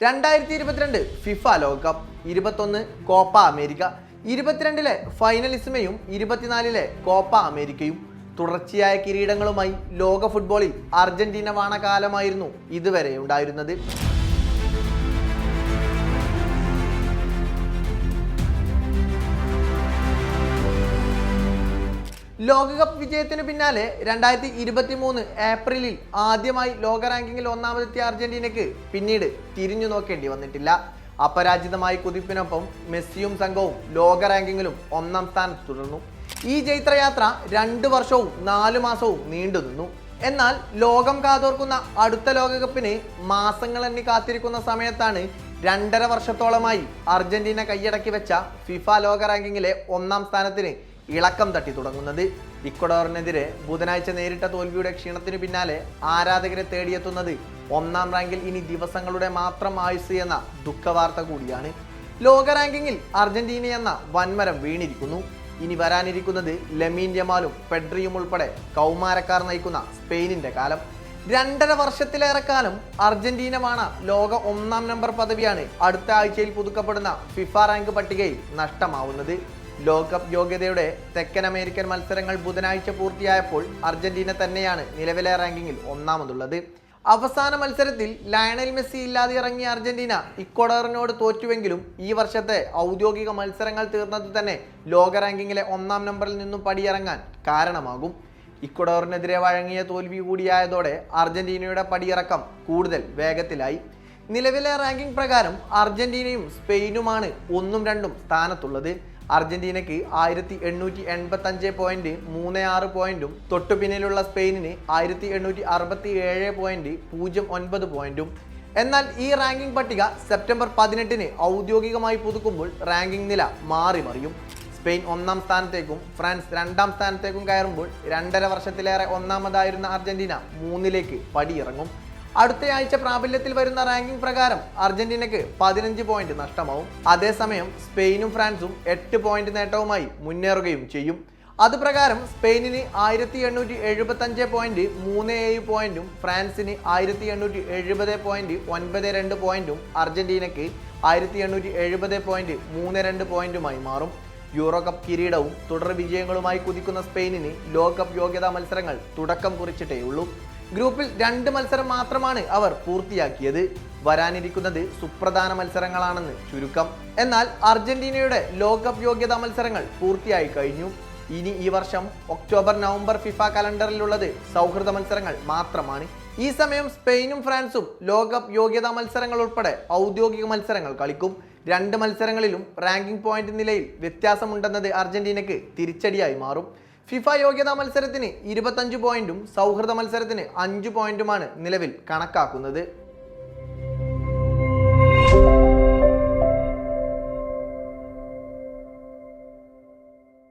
രണ്ടായിരത്തി ഇരുപത്തിരണ്ട് ഫിഫ ലോകകപ്പ് ഇരുപത്തൊന്ന് കോപ്പ അമേരിക്ക ഇരുപത്തിരണ്ടിലെ ഫൈനലിസ്മയും ഇരുപത്തിനാലിലെ കോപ്പ അമേരിക്കയും തുടർച്ചയായ കിരീടങ്ങളുമായി ലോക ഫുട്ബോളിൽ അർജന്റീന വാണ കാലമായിരുന്നു ഇതുവരെ ഉണ്ടായിരുന്നത്. ലോകകപ്പ് വിജയത്തിന് പിന്നാലെ രണ്ടായിരത്തി ഇരുപത്തി മൂന്ന് ഏപ്രിലിൽ ആദ്യമായി ലോക റാങ്കിങ്ങിൽ ഒന്നാമതെത്തിയ അർജന്റീനയ്ക്ക് പിന്നീട് തിരിഞ്ഞു നോക്കേണ്ടി വന്നിട്ടില്ല. അപരാജിതമായി കുതിപ്പിനൊപ്പം മെസ്സിയും സംഘവും ലോക റാങ്കിങ്ങിലും ഒന്നാം സ്ഥാനത്ത് തുടർന്നു. ഈ ജൈത്രയാത്ര രണ്ട് വർഷവും നാലു മാസവും നീണ്ടു നിന്നു. എന്നാൽ ലോകം കാതോർക്കുന്ന അടുത്ത ലോകകപ്പിന് മാസങ്ങൾ എണ്ണി കാത്തിരിക്കുന്ന സമയത്താണ് രണ്ടര വർഷത്തോളമായി അർജന്റീന കൈയടക്കി വെച്ച ഫിഫ ലോക റാങ്കിങ്ങിലെ ഒന്നാം സ്ഥാനത്തിന് ഇളക്കം തട്ടി തുടങ്ങുന്നത്. ഇക്വഡോറിനെതിരെ ബുധനാഴ്ച നേരിട്ട തോൽവിയുടെ ക്ഷീണത്തിന് പിന്നാലെ ആരാധകരെ തേടിയെത്തുന്നത് ഒന്നാം റാങ്കിൽ ഇനി ദിവസങ്ങളുടെ മാത്രം ആയുസ് എന്ന ദുഃഖവാർത്ത കൂടിയാണ്. ലോക റാങ്കിങ്ങിൽ അർജന്റീന എന്ന വൻമരം വീണിരിക്കുന്നു. ഇനി വരാനിരിക്കുന്നത് ലെമീൻ ജമാലും പെഡ്രിയും ഉൾപ്പെടെ കൗമാരക്കാർ നയിക്കുന്ന സ്പെയിനിന്റെ കാലം. രണ്ടര വർഷത്തിലേറെ കാലം അർജന്റീനമാണ് ലോക ഒന്നാം നമ്പർ പദവിയാണ് അടുത്ത ആഴ്ചയിൽ പുതുക്കപ്പെടുന്ന ഫിഫ റാങ്ക് പട്ടികയിൽ നഷ്ടമാവുന്നത്. ലോകകപ്പ് യോഗ്യതയുടെ തെക്കൻ അമേരിക്കൻ മത്സരങ്ങൾ ബുധനാഴ്ച പൂർത്തിയായപ്പോൾ അർജന്റീന തന്നെയാണ് നിലവിലെ റാങ്കിങ്ങിൽ ഒന്നാമതുള്ളത്. അവസാന മത്സരത്തിൽ ലയണൽ മെസ്സി ഇല്ലാതെ ഇറങ്ങിയ അർജന്റീന ഇക്വഡോറിനോട് തോറ്റുവെങ്കിലും ഈ വർഷത്തെ ഔദ്യോഗിക മത്സരങ്ങൾ തീർന്നത് തന്നെ ലോക റാങ്കിങ്ങിലെ ഒന്നാം നമ്പറിൽ നിന്നും പടിയിറങ്ങാൻ കാരണമാകും. ഇക്വഡോറിനെതിരെ വഴങ്ങിയ തോൽവി കൂടിയായതോടെ അർജന്റീനയുടെ പടിയിറക്കം കൂടുതൽ വേഗത്തിലായി. നിലവിലെ റാങ്കിംഗ് പ്രകാരം അർജന്റീനയും സ്പെയിനുമാണ് ഒന്നും രണ്ടും സ്ഥാനത്തുള്ളത്. അർജന്റീനയ്ക്ക് ആയിരത്തി എണ്ണൂറ്റി എൺപത്തി അഞ്ച് പോയിന്റ് മൂന്ന് ആറ് പോയിന്റും തൊട്ടു പിന്നിലുള്ള സ്പെയിനിന് ആയിരത്തി എണ്ണൂറ്റി അറുപത്തി ഏഴ് പോയിന്റ് പൂജ്യം ഒൻപത് പോയിന്റും. എന്നാൽ ഈ റാങ്കിംഗ് പട്ടിക സെപ്റ്റംബർ പതിനെട്ടിന് ഔദ്യോഗികമായി പുതുക്കുമ്പോൾ റാങ്കിംഗ് നില മാറി മറിയും. സ്പെയിൻ ഒന്നാം സ്ഥാനത്തേക്കും ഫ്രാൻസ് രണ്ടാം സ്ഥാനത്തേക്കും കയറുമ്പോൾ രണ്ടര വർഷത്തിലേറെ ഒന്നാമതായിരുന്ന അർജന്റീന മൂന്നിലേക്ക് പടിയിറങ്ങും. അടുത്തയാഴ്ച പ്രാബല്യത്തിൽ വരുന്ന റാങ്കിംഗ് പ്രകാരം അർജന്റീനയ്ക്ക് പതിനഞ്ച് പോയിന്റ് നഷ്ടമാവും. അതേസമയം സ്പെയിനും ഫ്രാൻസും എട്ട് പോയിന്റ് നേട്ടവുമായി മുന്നേറുകയും ചെയ്യും. അതുപ്രകാരം സ്പെയിനിന് ആയിരത്തി എണ്ണൂറ്റി എഴുപത്തി അഞ്ച് പോയിന്റ് മൂന്ന് ഏഴ് പോയിന്റും ഫ്രാൻസിന് ആയിരത്തി എണ്ണൂറ്റി എഴുപത് പോയിന്റ് ഒൻപത് രണ്ട് പോയിന്റും അർജന്റീനയ്ക്ക് ആയിരത്തി എണ്ണൂറ്റി എഴുപത് പോയിന്റ് മൂന്ന് രണ്ട് പോയിന്റുമായി മാറും. യൂറോ കപ്പ് കിരീടവും തുടർ വിജയങ്ങളുമായി കുതിക്കുന്ന സ്പെയിനിന് ലോകകപ്പ് യോഗ്യതാ മത്സരങ്ങൾ തുടക്കം കുറിച്ചിട്ടേയുള്ളൂ. ഗ്രൂപ്പിൽ രണ്ട് മത്സരം മാത്രമാണ് അവർ പൂർത്തിയാക്കിയത്. വരാനിരിക്കുന്നത് സുപ്രധാന മത്സരങ്ങളാണെന്ന് ചുരുക്കം. എന്നാൽ അർജന്റീനയുടെ ലോകകപ്പ് യോഗ്യതാ മത്സരങ്ങൾ പൂർത്തിയായി കഴിഞ്ഞു. ഇനി ഈ വർഷം ഒക്ടോബർ നവംബർ ഫിഫ കലണ്ടറിലുള്ളത് സൗഹൃദ മത്സരങ്ങൾ മാത്രമാണ്. ഈ സമയം സ്പെയിനും ഫ്രാൻസും ലോകകപ്പ് യോഗ്യതാ മത്സരങ്ങൾ ഉൾപ്പെടെ ഔദ്യോഗിക മത്സരങ്ങൾ കളിക്കും. രണ്ട് മത്സരങ്ങളിലും റാങ്കിംഗ് പോയിന്റ് നിലയിൽ വ്യത്യാസമുണ്ടെന്നത് അർജന്റീനയ്ക്ക് തിരിച്ചടിയായി മാറും. ഫിഫ യോഗ്യതാ മത്സരത്തിന് ഇരുപത്തഞ്ച് പോയിന്റും സൗഹൃദ മത്സരത്തിന് അഞ്ച് പോയിന്റുമാണ് നിലവിൽ കണക്കാക്കുന്നത്.